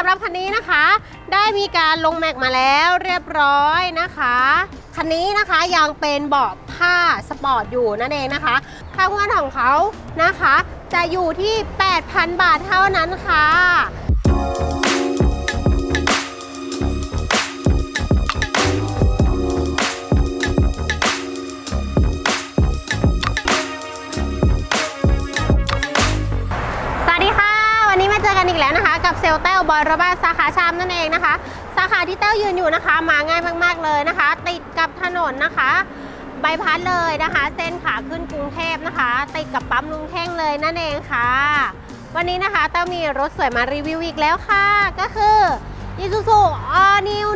ำหรับคันนี้นะคะ ได้มีการลงแม็กมาแล้วเรียบร้อยนะคะ คันนี้นะคะยังเป็นเบาะผ้าสปอร์ตอยู่นั่นเองนะคะค่างวดของเขานะคะ จะอยู่ที่ 8,000 บาทเท่านั้นค่ะ อีกแล้วนะคะ กับเซลเต้ลบอยรบ้าสาขาชามนั่นเองนะคะ สาขาที่เต้ลยืนอยู่นะคะ มาง่ายมาก ๆเลยนะคะ ติดกับถนนนะคะใบพัดเลยนะคะ เส้นขาขึ้นกรุงเทพนะคะติดกับปั๊มลุงเท่งเลยนั่นเองค่ะ วันนี้นะคะเต้ลมีรถสวยมารีวิวอีกแล้วค่ะ ก็คือ Isuzu All New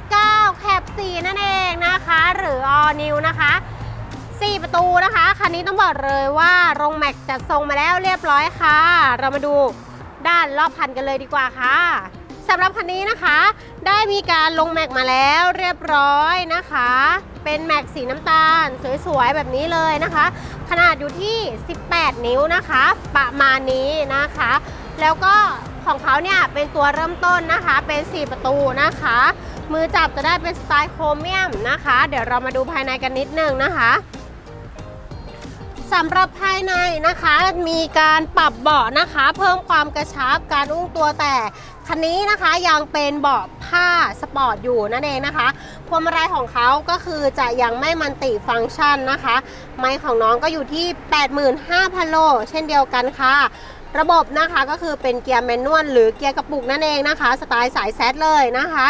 1.9 แคป 4 นั่นเองนะคะ หรือ All New นะคะ 4 ประตูนะคะ คันนี้ต้องบอกเลยว่าโรงแม็กจัดทรงมาแล้วเรียบร้อยค่ะ เรามาดู ด้านรอบคันกันเลยดีกว่าค่ะสำหรับคันนี้นะคะ ได้มีการลงแม็กมาแล้วเรียบร้อยนะคะ เป็นแม็กสีน้ำตาล สวยๆ แบบนี้เลยนะคะ ขนาดอยู่ที่ 18 นิ้วนะคะ ประมาณนี้นะคะ แล้วก็ของเขาเนี่ยเป็นตัวเริ่มต้นนะคะ เป็น 4 ประตูนะคะ มือจับจะได้เป็นสไตล์โครเมียมนะคะ เดี๋ยวเรามาดูภายในกันนิดนึงนะคะ สำหรับภายในนะคะ มีการปรับเบาะนะคะ เพิ่มความกระชับการอุ้งตัวแต่คันนี้นะคะยังเป็นเบาะผ้าสปอร์ตอยู่นั่นเองนะคะพวงมาลัยของเขาก็คือจะยังไม่มันติฟังก์ชันนะคะ ไม้ของน้องก็อยู่ที่ 85,000 โล เช่นเดียวกันค่ะ ระบบนะคะก็คือเป็นเกียร์แมนนวลหรือเกียร์กระปุกนั่นเองนะคะ สไตล์สายแซดเลยนะคะ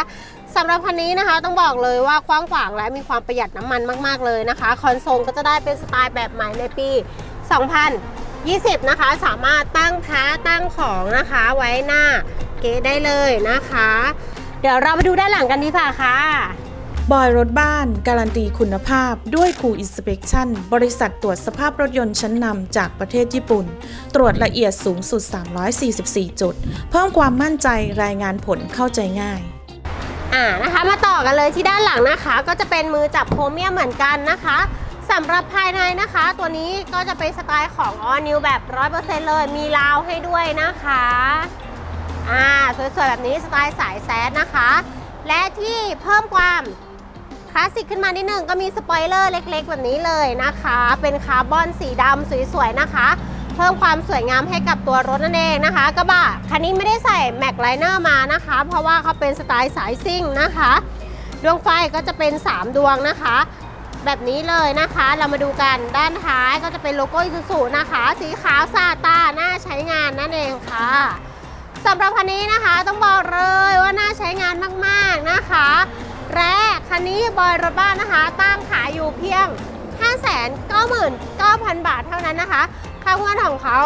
สำหรับคันนี้นะคะต้องบอกเลยว่ากว้างขวางและมีความประหยัดน้ำมันมาก ๆ เลยนะคะ คอนโซลก็จะได้เป็นสไตล์แบบใหม่ในปี 2020 นะคะ สามารถตั้งท้าตั้งของนะคะไว้หน้าเก๊ได้เลยนะคะ เดี๋ยวเราไปดูด้านหลังกันดีกว่าค่ะบอยรถบ้าน การันตีคุณภาพด้วยคูอินสเป t ชั่นบริษัทตรวจสภาพรถยนต์ชั้นนำจากประเทศญี่ปุ่น ตรวจละเอียดสูงสุด 344 จุด เพิ่มความมั่นใจรายงานผลเข้าใจง่าย อ่านะคะมาต่อกันเลยที่ด้านหลังนะคะ ก็จะเป็นมือจับโครเมียมเหมือนกันนะคะสำหรับภายในนะคะ ตัวนี้ก็จะเป็นสไตล์ของออนิวแบบ 100%เลยมีราวให้ด้วยนะคะอ่าสวยๆแบบนี้สไตล์สายแซดนะคะ และที่เพิ่มความคลาสสิกขึ้นมานิดนึงก็มีสปอยเลอร์เล็กๆ แบบนี้เลยนะคะ เป็นคาร์บอนสีดำสวยๆนะคะ เพิ่มความสวยงามให้กับตัวรถนั่นเองนะคะกระบะคันนี้ไม่ได้ใส่แม็กไลเนอร์มานะคะ เพราะว่าเขาเป็นสไตล์สายซิ่งนะคะ ดวงไฟก็จะเป็น 3 ดวงนะคะ แบบนี้เลยนะคะ เรามาดูกันด้านท้ายก็จะเป็นโลโก้อิซูซูนะคะ สีขาวซาตาน่าใช้งานนั่นเองค่ะสำหรับคันนี้นะคะต้องบอกเลยว่าน่าใช้งานมากๆนะคะ และคันนี้บอยรถบ้านนะคะ ตั้งขายอยู่เพียง 599,000 บาทเท่านั้นนะคะ ค่างวดของเขา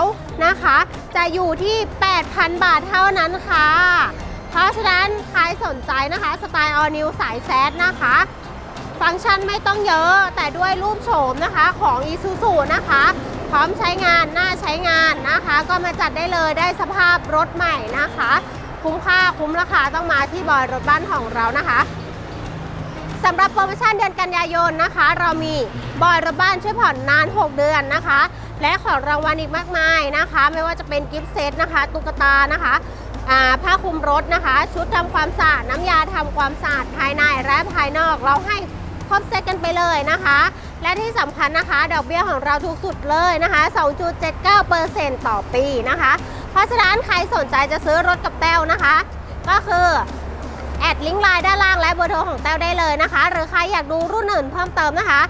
นะคะ จะอยู่ที่ 8,000 บาทเท่านั้นค่ะ เพราะฉะนั้นใครสนใจนะคะสไตล์ออนิวสายแซดนะคะ ฟังก์ชันไม่ต้องเยอะแต่ด้วยรูปโฉมนะคะของ Isuzu นะคะ พร้อมใช้งานน่าใช้งานนะคะ ก็มาจัดได้เลยได้สภาพรถใหม่นะคะ คุ้มค่าคุ้มราคาต้องมาที่บอยรถบ้านของเรานะคะสำหรับโปรโมชั่นเดือนกันยายนนะคะ เรามีบอยรถบ้านช่วยผ่อนนาน 6 เดือนนะคะ และของรางวัลอีกมากมายนะคะ ไม่ว่าจะเป็นกิฟต์เซตนะคะตุ๊กตานะคะผ้าคลุมรถนะคะ ชุดทำความสะอาดน้ำยาทำความสะอาดภายในและภายนอก เราให้ครบเซตกันไปเลยนะคะ และที่สำคัญนะคะ ดอกเบี้ยของเราถูกสุดเลยนะคะ 2.79%ต่อปีนะคะ เพราะฉะนั้นใครสนใจจะซื้อรถกับแต้วนะคะ ก็คือแอดลิงก์ไลน์ด้านล่างและเบอร์โทรของแต้วได้เลยนะคะ หรือใครอยากดูรุ่นอื่นเพิ่มเติมนะคะ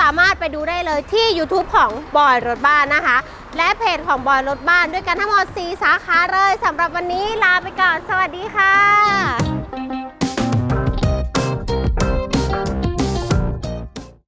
สามารถไปดูได้เลยที่ YouTube ของบอยรถบ้านนะคะ และเพจของบอยรถบ้านด้วยกันทั้งหมด 4 สาขาเลยสำหรับวันนี้ลาไปก่อน สวัสดีค่ะ